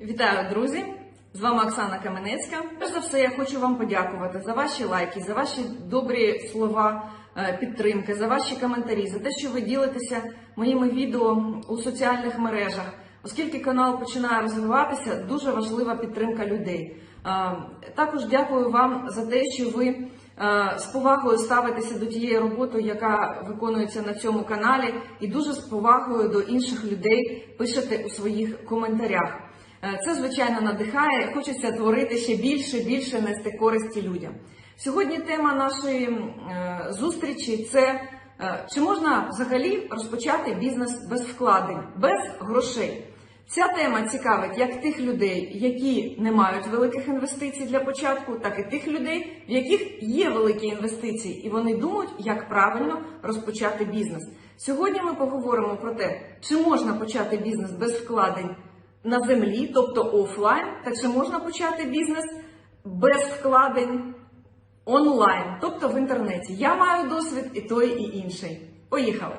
Вітаю, друзі! З вами Оксана Каменецька. Перш за все, я хочу вам подякувати за ваші лайки, за ваші добрі слова е, підтримки, за ваші коментарі, за те, що ви ділитеся моїми відео у соціальних мережах. Оскільки канал починає розвиватися, дуже важлива підтримка людей. Е, Також дякую вам за те, що ви е, з повагою ставитеся до тієї роботи, яка виконується на цьому каналі, і дуже з повагою до інших людей пишете у своїх коментарях. Е, Це звичайно надихає. Хочеться творити ще більше, більше нести користі людям. Сьогодні тема нашої е, зустрічі це е, чи можна взагалі розпочати бізнес без вкладень, без грошей. Ця тема цікавить як тих людей, які не мають великих інвестицій для початку, так і тих людей, в яких є великі інвестиції, і вони думають, як правильно розпочати бізнес. Сьогодні ми поговоримо про те, чи можна почати бізнес без вкладень на землі, тобто офлайн, та чи можна почати бізнес без вкладень онлайн, тобто в інтернеті. Я маю досвід і той, і інший. Поїхали!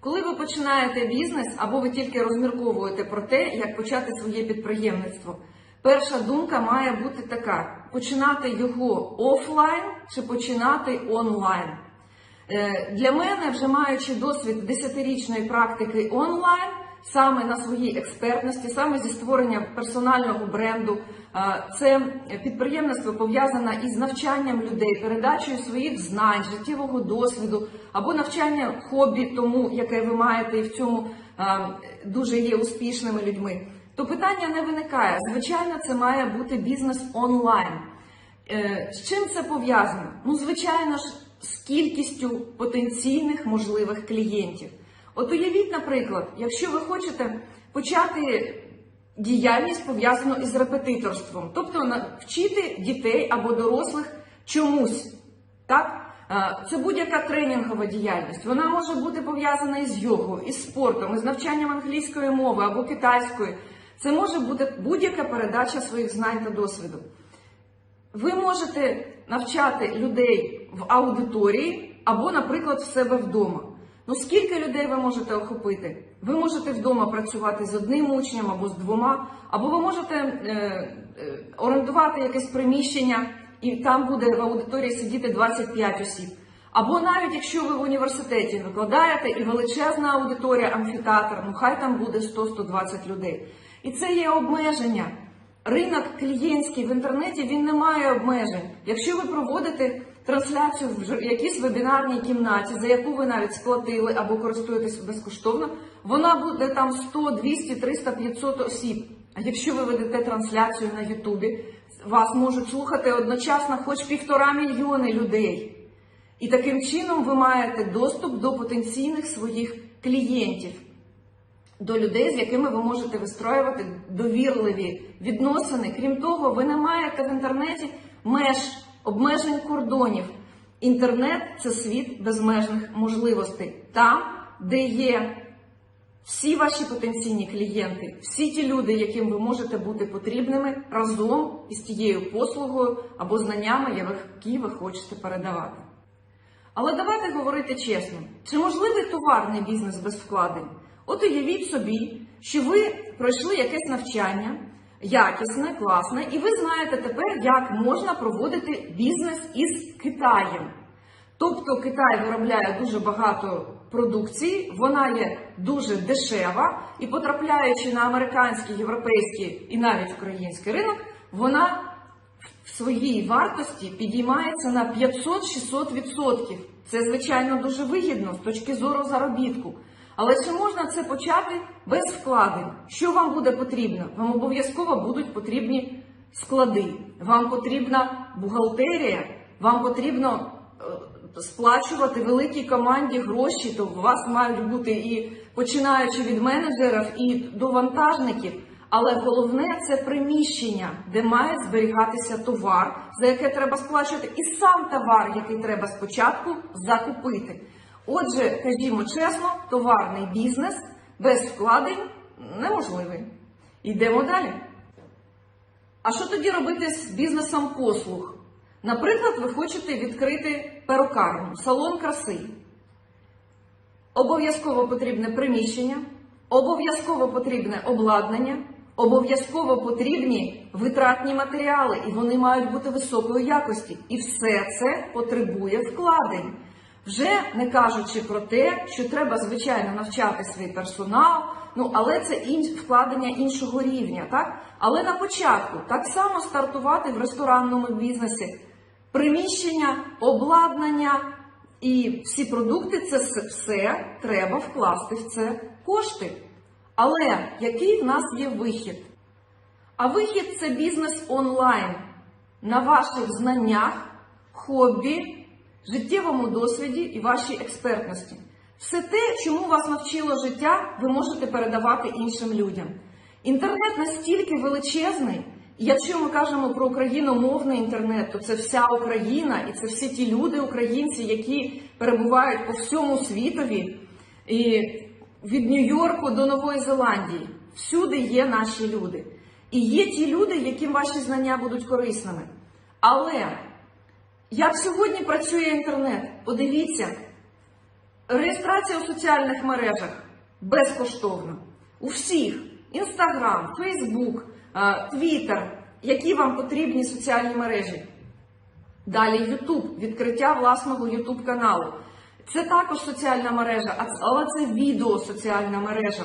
Коли ви починаєте бізнес або ви тільки розмірковуєте про те, як почати своє підприємництво, перша думка має бути така: починати його офлайн чи починати онлайн. Е, Для мене, вже маючи досвід 10-річної практики онлайн, саме на своїй експертності, саме зі створення персонального бренду, це підприємництво пов'язане із навчанням людей, передачею своїх знань, життєвого досвіду або навчання хобі, тому яке ви маєте, і в цьому дуже є успішними людьми. То питання не виникає. Звичайно, це має бути бізнес онлайн. Е, З чим це пов'язано? Ну, звичайно ж, з кількістю потенційних можливих клієнтів. От уявіть, наприклад, якщо ви хочете почати діяльність пов'язану із репетиторством, тобто навчити дітей або дорослих чомусь, так? Е, Це будь-яка тренінгова діяльність. Вона може бути пов'язана із йогою, із спортом, із навчанням англійської мови або китайської. Це може бути будь-яка передача своїх знань та досвіду. Ви можете навчати людей в аудиторії або, наприклад, в себе вдома. Ну скільки людей ви можете охопити? Ви можете вдома працювати з одним учнем або з двома, або ви можете е, е, орендувати якесь приміщення, і там буде в аудиторії сидіти 25 осіб. Або навіть якщо ви в університеті викладаєте і величезна аудиторія, амфітеатр, ну хай там буде 100-120 людей. І це є обмеження. Ринок клієнтський в інтернеті він не має обмежень. Якщо ви проводите трансляцію в якійсь вебінарній кімнаті, за яку ви навіть сплатили або користуєтесь безкоштовно, вона буде там 100, 200, 300, 500 осіб. А якщо ви ведете трансляцію на Ютубі, вас можуть слухати одночасно хоч півтора мільйони людей. І таким чином ви маєте доступ до потенційних своїх клієнтів до людей, з якими ви можете вистроювати довірливі відносини. Крім того, ви не маєте в інтернеті меж, обмежень кордонів. Інтернет це світ безмежних можливостей. Там, де є всі ваші потенційні клієнти, всі ті люди, яким ви можете бути потрібними разом із тією послугою або знаннями, які ви хочете передавати. Але давайте говорити чесно: чи можливий товарний бізнес без вкладень? От уявіть собі, що ви пройшли якесь навчання, якісне, класне, і ви знаєте тепер, як можна проводити бізнес із Китаєм. Тобто Китай виробляє дуже багато продукції, вона є дуже дешева, і потрапляючи на американський, європейський і навіть український ринок, вона в своїй вартості підіймається на 500-600%. Це, звичайно, дуже вигідно з точки зору заробітку. Але чи можна це почати без вкладень? Що вам буде потрібно? Вам обов'язково будуть потрібні склади, вам потрібна бухгалтерія, вам потрібно е, сплачувати великій команді гроші, то у вас мають бути і починаючи від менеджерів і до вантажників. Але головне це приміщення, де має зберігатися товар, за яке треба сплачувати, і сам товар, який треба спочатку закупити. Отже, кажімо чесно, товарний бізнес без вкладень неможливий. Йдемо далі. А що тоді робити з бізнесом послуг? Наприклад, ви хочете відкрити перукарню, салон краси. Обов'язково потрібне приміщення, обов'язково потрібне обладнання, обов'язково потрібні витратні матеріали, і вони мають бути високої якості. І все це потребує вкладень. Вже не кажучи про те, що треба звичайно навчати свій персонал, ну але це вкладення іншого рівня, так? Але на початку так само стартувати в ресторанному бізнесі, приміщення, обладнання і всі продукти це все треба вкласти в це кошти. Але який в нас є вихід? А вихід це бізнес онлайн на ваших знаннях, хобі, життєвому досвіді і вашій експертності. Все те, чому вас навчило життя, ви можете передавати іншим людям. Інтернет настільки величезний, і якщо ми кажемо про україномовний інтернет, то це вся Україна і це всі ті люди, українці, які перебувають по всьому світові. І від Нью-Йорку до Нової Зеландії. Всюди є наші люди. І є ті люди, яким ваші знання будуть корисними. Але як сьогодні працює інтернет? Подивіться, реєстрація у соціальних мережах безкоштовна. У всіх Інстаграм, Фейсбук, Твіттер, які вам потрібні соціальні мережі. Далі YouTube, відкриття власного YouTube каналу. Це також соціальна мережа, але це відео соціальна мережа.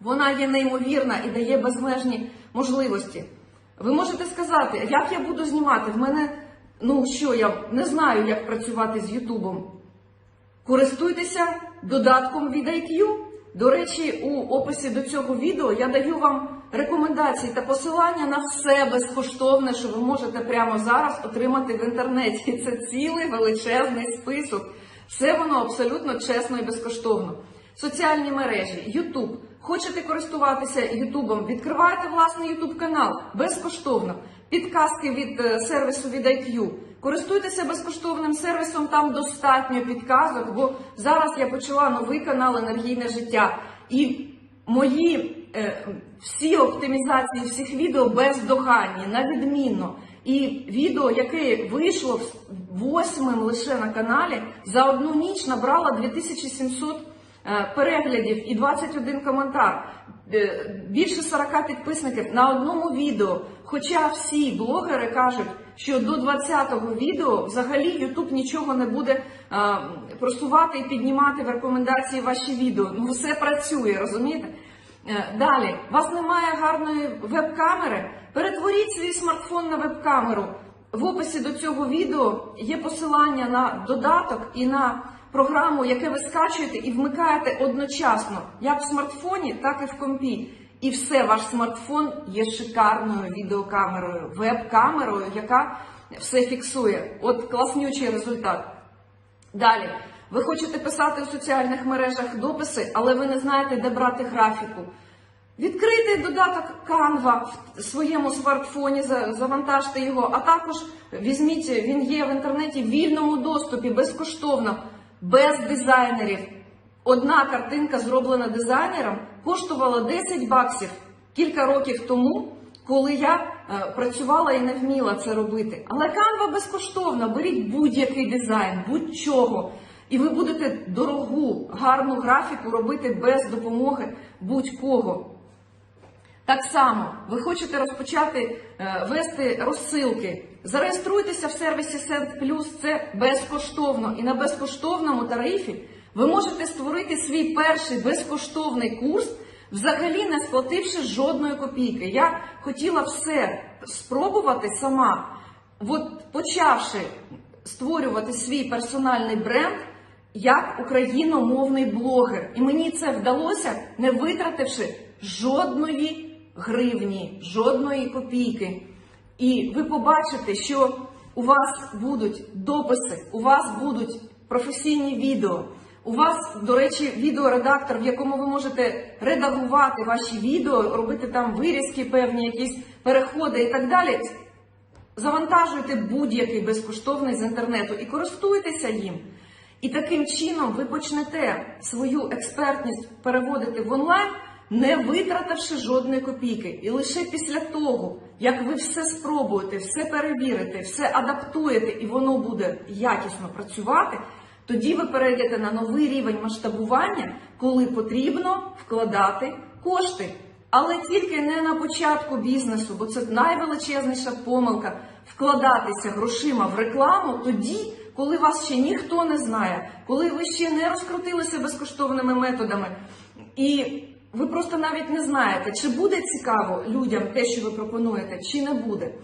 Вона є неймовірна і дає безмежні можливості. Ви можете сказати, як я буду знімати? В мене, ну що, я не знаю, як працювати з Ютубом. Користуйтеся додатком від IQ. До речі, у описі до цього відео я даю вам рекомендації та посилання на все безкоштовне, що ви можете прямо зараз отримати в інтернеті. Це цілий величезний список. Все воно абсолютно чесно і безкоштовно. Соціальні мережі, YouTube. Хочете користуватися Ютубом? Відкриваєте власний Ютуб канал безкоштовно. Підказки від е, сервісу від IQ. Користуйтеся безкоштовним сервісом, там достатньо підказок, бо зараз я почала новий канал Енергійне життя. І мої е, всі оптимізації всіх відео бездоганні, на відмінно. І відео, яке вийшло восьмим лише на каналі, за одну ніч набрало 2700 е, переглядів і 21 коментар. Е, Більше 40 підписників на одному відео. Хоча всі блогери кажуть, що до 20-го відео взагалі YouTube нічого не буде е, просувати і піднімати в рекомендації ваші відео. Ну все працює, розумієте? Е, Далі, у вас немає гарної веб-камери. Перетворіть свій смартфон на веб-камеру. В описі до цього відео є посилання на додаток і на програму, яке ви скачуєте і вмикаєте одночасно, як в смартфоні, так і в компі. І все, ваш смартфон є шикарною відеокамерою, веб-камерою, яка все фіксує. От класнючий результат. Далі, ви хочете писати у соціальних мережах дописи, але ви не знаєте, де брати графіку. Відкрийте додаток Canva в своєму смартфоні, завантажте його, а також візьміть, він є в інтернеті в вільному доступі, безкоштовно, без дизайнерів. Одна картинка, зроблена дизайнером, коштувала 10 баксів кілька років тому, коли я е, працювала і не вміла це робити. Але Canva безкоштовна, беріть будь-який дизайн, будь-чого. І ви будете дорогу, гарну графіку робити без допомоги будь-кого. Так само, ви хочете розпочати е, вести розсилки. Зареєструйтеся в сервісі Send Plus, це безкоштовно. І на безкоштовному тарифі ви можете створити свій перший безкоштовний курс, взагалі не сплативши жодної копійки. Я хотіла все спробувати сама. От почавши створювати свій персональний бренд як україномовний блогер. І мені це вдалося, не витративши жодної гривні, жодної копійки. І ви побачите, що у вас будуть дописи, у вас будуть професійні відео. У вас, до речі, відеоредактор, в якому ви можете редагувати ваші відео, робити там вирізки, певні якісь переходи і так далі. Завантажуйте будь-який безкоштовний з інтернету і користуйтеся їм. І таким чином ви почнете свою експертність переводити в онлайн, не витративши жодної копійки. І лише після того, як ви все спробуєте, все перевірите, все адаптуєте, і воно буде якісно працювати, тоді ви перейдете на новий рівень масштабування, коли потрібно вкладати кошти. Але тільки не на початку бізнесу, бо це найвеличезніша помилка вкладатися грошима в рекламу тоді, коли вас ще ніхто не знає, коли ви ще не розкрутилися безкоштовними методами, і ви просто навіть не знаєте, чи буде цікаво людям те, що ви пропонуєте, чи не буде.